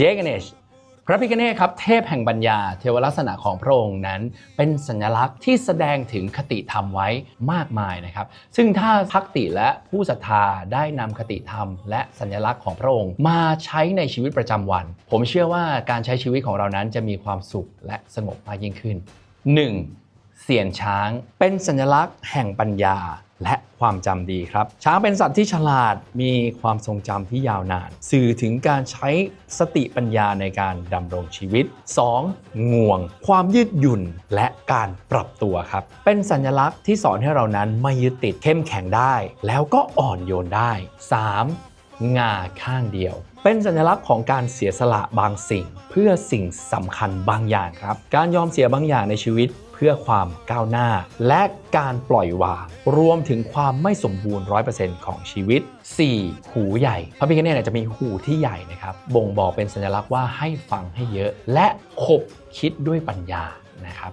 เจกเนชพระพิฆเนศครับเทพแห่งปัญญาเทวลักษณะของพระองค์นั้น เป็นสัญลักษณ์ที่แสดงถึงคติธรรมไว้มากมายนะครับ ซึ่งถ้าพักติและผู้ศรัทธาได้นำคติธรรม และสัญลักษณ์ของพระองค์ มาใช้ในชีวิตประจำวัน ผมเชื่อว่าการใช้ชีวิตของเรานั้นจะมีความสุขและสงบมากยิ่งขึ้น 1. เสียนช้าง เป็นสัญลักษณ์แห่งปัญญาและความจำดีครับ ช้างเป็นสัตว์ที่ฉลาดมีความทรงจำที่ยาวนาน สื่อถึงการใช้สติปัญญาในการดำรงชีวิต 2. งวง ความยืดหยุ่นและการปรับตัวครับ เป็นสัญลักษณ์ที่สอนให้เรานั้นไม่ยึดติดเข้มแข็งได้ แล้วก็อ่อนโยนได้ 3. งาข้างเดียว เป็นสัญลักษณ์ของการเสียสละบางสิ่ง เพื่อสิ่งสำคัญบางอย่างครับ การยอมเสียบางอย่างในชีวิตเพื่อความก้าวหน้า และการปล่อยวาง รวมถึงความไม่สมบูรณ์ 100%ของชีวิต 4. หูใหญ่ พระพิฆเนศจะมีหูที่ใหญ่นะครับ บ่งบอกเป็นสัญลักษณ์ว่าให้ฟังให้เยอะ และขบคิดด้วยปัญญานะครับ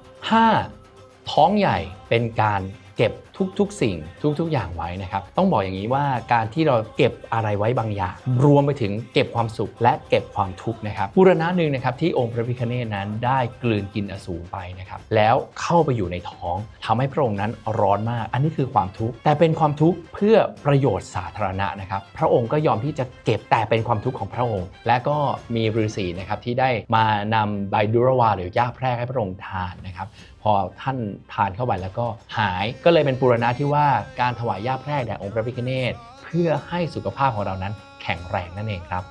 5. ท้องใหญ่เป็นการ เก็บทุกๆ สิ่งทุกๆ อย่างไว้นะครับ ต้องบอกอย่างนี้ว่าการที่เราเก็บอะไรไว้บางอย่าง รวมไปถึงเก็บความสุขและเก็บความทุกข์นะครับบุรณะหนึ่งนะครับที่องค์พระพิฆเนศนั้นได้กลืนกินอสูรไปนะครับแล้วเข้าไปอยู่ในท้องทำให้พระองค์นั้นร้อนมาก อันนี้คือความทุกข์แต่เป็นความทุกข์เพื่อประโยชน์สาธารณะนะครับ พระองค์ก็ยอมที่จะเก็บแต่เป็นความทุกข์ของพระองค์ และก็มีฤาษีนะครับที่ได้มานำใบดุรวาหรือยาแพรกให้พระองค์ทานนะครับ พอท่านทานเข้าไปแล้วก็หายก็เลยเป็นปุรณะที่ว่าการถวายยาแพรกแด่องค์พระพิฆเนศเพื่อให้สุขภาพของเรานั้นแข็งแรงนั่นเองครับ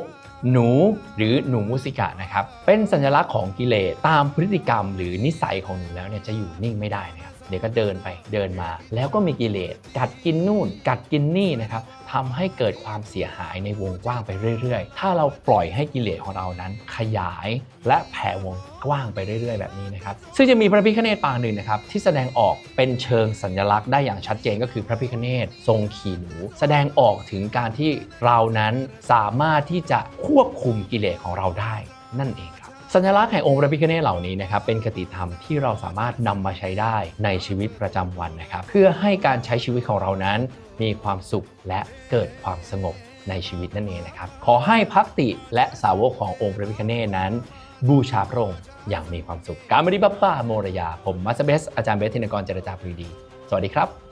6. หนูหรือหนูมุสิกะนะครับเป็นสัญลักษณ์ของกิเลสตามพฤติกรรมหรือนิสัยของหนูแล้วเนี่ยจะอยู่นิ่งไม่ได้นะครับ เดี๋ยวก็เดินไปเดินมา แล้วก็มีกิเลสกัดกินนู่น กัดกินนี่นะครับทำให้เกิดความเสียหายในวงกว้างไปเรื่อย ๆ ถ้าเราปล่อยให้กิเลสของเรานั้นขยายและแผ่วงกว้างไปเรื่อย ๆ แบบนี้นะครับ ซึ่งจะมีพระพิฆเนศปางหนึ่งนะครับที่แสดงออกเป็นเชิงสัญลักษณ์ได้อย่างชัดเจนก็คือพระพิฆเนศทรงขี่หนู แสดงออกถึงการที่เรานั้นสามารถที่จะควบคุมกิเลสของเราได้นั่นเอง สัญลักษณ์แห่งองค์พระพิฆเนศเหล่านี้นะครับเป็นคติธรรมที่เราสามารถนำมาใช้ได้ในชีวิตประจำวันนะครับ เพื่อให้การใช้ชีวิตของเรานั้น มีความสุขและเกิดความสงบในชีวิตนั่นเองนะครับ ขอให้พักติและสาวกขององค์พระพิฆเนศนั้น บูชาพระองค์อย่างมีความสุข การบริบัปป้าโมรยา ผมมัสเบสอาจารย์เบสธินกรเจรจาพรีดี สวัสดีครับ